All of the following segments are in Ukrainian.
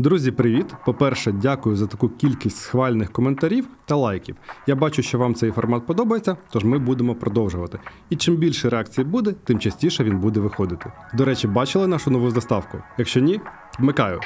Друзі, привіт! По-перше, дякую за таку кількість схвальних коментарів та лайків. Я бачу, що вам цей формат подобається, тож ми будемо продовжувати. І чим більше реакцій буде, тим частіше він буде виходити. До речі, бачили нашу нову заставку? Якщо ні, вмикаю.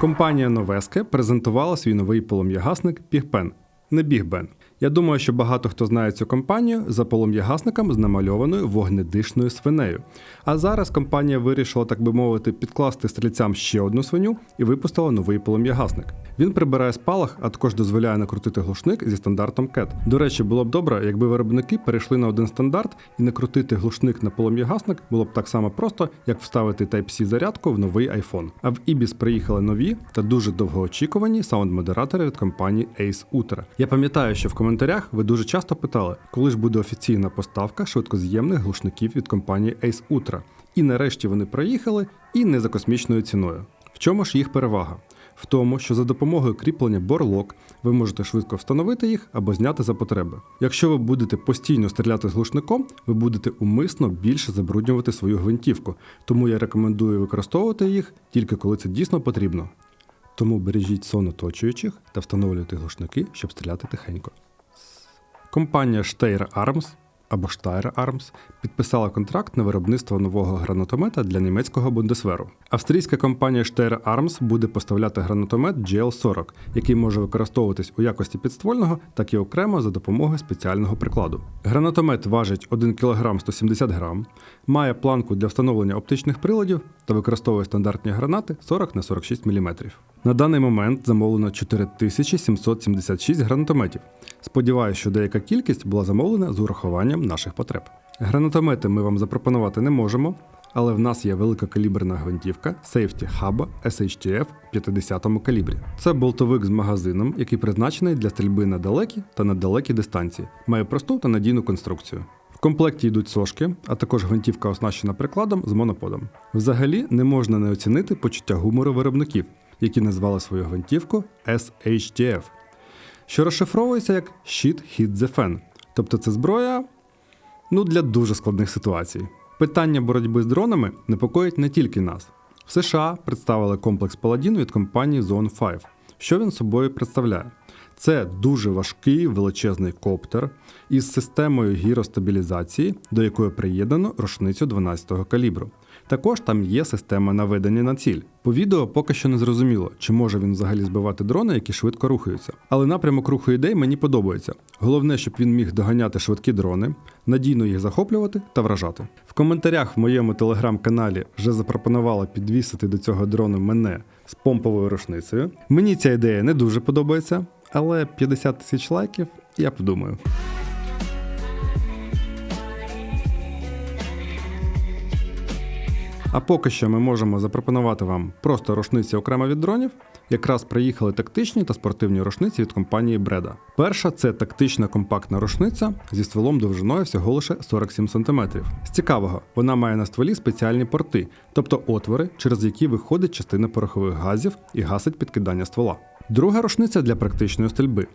Компанія Новеске презентувала свій новий полум'ягасник Пігпен. Не Бігбен. Я думаю, що багато хто знає цю компанію за полум'ягасником з намальованою вогнедишною свинею. А зараз компанія вирішила, так би мовити, підкласти стрільцям ще одну свиню і випустила новий полум'ягасник. Він прибирає спалах, а також дозволяє накрутити глушник зі стандартом CAT. До речі, було б добре, якби виробники перейшли на один стандарт і накрутити глушник на полум'ягасник було б так само просто, як вставити Type-C зарядку в новий iPhone. А в IBIS приїхали нові та дуже довгоочікувані саунд-модератори від компанії Ace Ultra. Я пам'ятаю, що в коментарях ви дуже часто питали, коли ж буде офіційна поставка швидкоз'ємних глушників від компанії Ace Ultra. І нарешті вони приїхали і не за космічною ціною. В чому ж їх перевага? В тому, що за допомогою кріплення борлок ви можете швидко встановити їх або зняти за потреби. Якщо ви будете постійно стріляти з глушником, ви будете умисно більше забруднювати свою гвинтівку, тому я рекомендую використовувати їх тільки коли це дійсно потрібно. Тому бережіть сон оточуючих та встановлюйте глушники, щоб стріляти тихенько. Компанія Steyr Arms або Steyr Arms підписала контракт на виробництво нового гранатомета для німецького бундесверу. Австрійська компанія Steyr Arms буде поставляти гранатомет GL40, який може використовуватись у якості підствольного, так і окремо за допомогою спеціального прикладу. Гранатомет важить 1 кг 170 г, має планку для встановлення оптичних приладів та використовує стандартні гранати 40 на 46 мм. На даний момент замовлено 4776 гранатометів. Сподіваюся, що деяка кількість була замовлена з урахуванням наших потреб. Гранатомети ми вам запропонувати не можемо, але в нас є великокаліберна гвинтівка Safety Hub SHTF в 50 калібрі. Це болтовик з магазином, який призначений для стрільби на далекі та на далекі дистанції. Має просту та надійну конструкцію. В комплекті йдуть сошки, а також гвинтівка оснащена прикладом з моноподом. Взагалі не можна не оцінити почуття гумору виробників, які назвали свою гвинтівку SHTF, що розшифровується як Shit Hit the Fan. Тобто це зброя ну, для дуже складних ситуацій. Питання боротьби з дронами непокоїть не тільки нас. В США представили комплекс Paladin від компанії Zone 5. Що він собою представляє? Це дуже важкий величезний коптер із системою гіростабілізації, до якої приєднано рушницю 12-го калібру. Також там є система наведення на ціль. По відео поки що не зрозуміло, чи може він взагалі збивати дрони, які швидко рухаються. Але напрямок руху ідей мені подобається. Головне, щоб він міг доганяти швидкі дрони, надійно їх захоплювати та вражати. В коментарях в моєму телеграм-каналі вже запропонували підвісити до цього дрону мене з помповою рушницею. Мені ця ідея не дуже подобається, але 50 тисяч лайків я подумаю. А поки що ми можемо запропонувати вам просто рушниці окремо від дронів. Якраз приїхали тактичні та спортивні рушниці від компанії Бреда. Перша це тактична компактна рушниця зі стволом довжиною всього лише 47 см. З цікавого, вона має на стволі спеціальні порти, тобто отвори, через які виходить частина порохових газів і гасить підкидання ствола. Друга рушниця для практичної стрільби.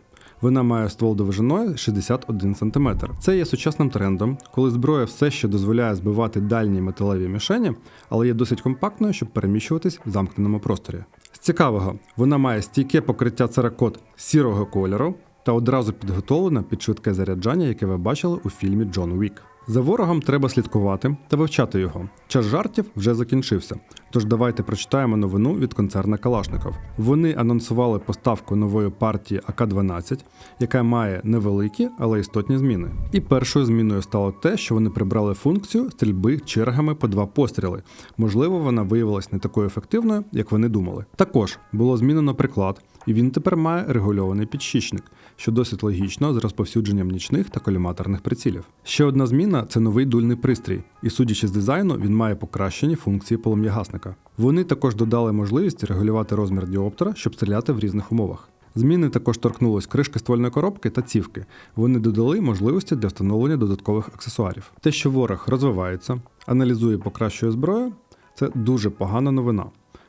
Вона має ствол довжиною 61 см. Це є сучасним трендом, коли зброя все ще дозволяє збивати дальні металеві мішені, але є досить компактною, щоб переміщуватись в замкненому просторі. З цікавого, вона має стійке покриття церакот сірого кольору та одразу підготовлена під швидке заряджання, яке ви бачили у фільмі Джон Вік. За ворогом треба слідкувати та вивчати його. Час жартів вже закінчився. Тож давайте прочитаємо новину від концерна Калашников. Вони анонсували поставку нової партії АК-12, яка має невеликі, але істотні зміни. І першою зміною стало те, що вони прибрали функцію стрільби чергами по два постріли. Можливо, вона виявилась не такою ефективною, як вони думали. Також було змінено приклад, і він тепер має регульований підщічник, що досить логічно з розповсюдженням нічних та коліматорних прицілів. Ще одна зміна це новий дульний пристрій, і судячи з дизайну, він має покращені функції полум'ягасника. Вони також додали можливість регулювати розмір діоптера, щоб стріляти в різних умовах. Зміни також торкнулись кришки ствольної коробки та цівки. Вони додали можливості для встановлення додаткових аксесуарів. Те, що ворог розвивається, аналізує, покращує зброю, це дуже погана новина,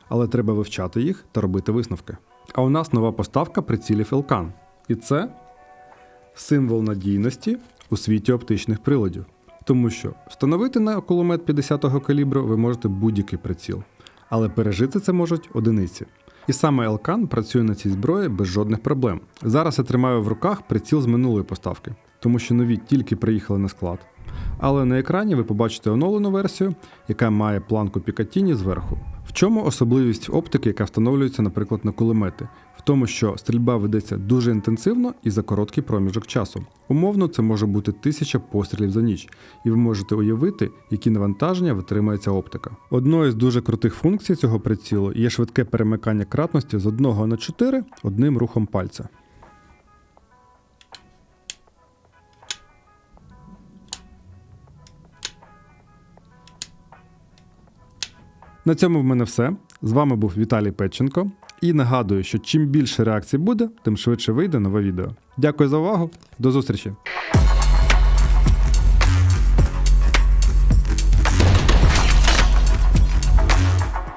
але треба вивчати їх та робити висновки. А у нас нова поставка прицілів Елкан. І це символ надійності у світі оптичних приладів. Тому що встановити на кулемет 50-го калібру ви можете будь-який приціл, але пережити це можуть одиниці. І саме Елкан працює на цій зброї без жодних проблем. Зараз я тримаю в руках приціл з минулої поставки, тому що нові тільки приїхали на склад. Але на екрані ви побачите оновлену версію, яка має планку Пікатіні зверху. В чому особливість оптики, яка встановлюється, наприклад, на кулемети? В тому, що стрільба ведеться дуже інтенсивно і за короткий проміжок часу. Умовно, це може бути тисяча пострілів за ніч, і ви можете уявити, які навантаження витримує ця оптика. Одною з дуже крутих функцій цього прицілу є швидке перемикання кратності з 1 на 4 одним рухом пальця. На цьому в мене все. З вами був Віталій Петченко. І нагадую, що чим більше реакцій буде, тим швидше вийде нове відео. Дякую за увагу, до зустрічі!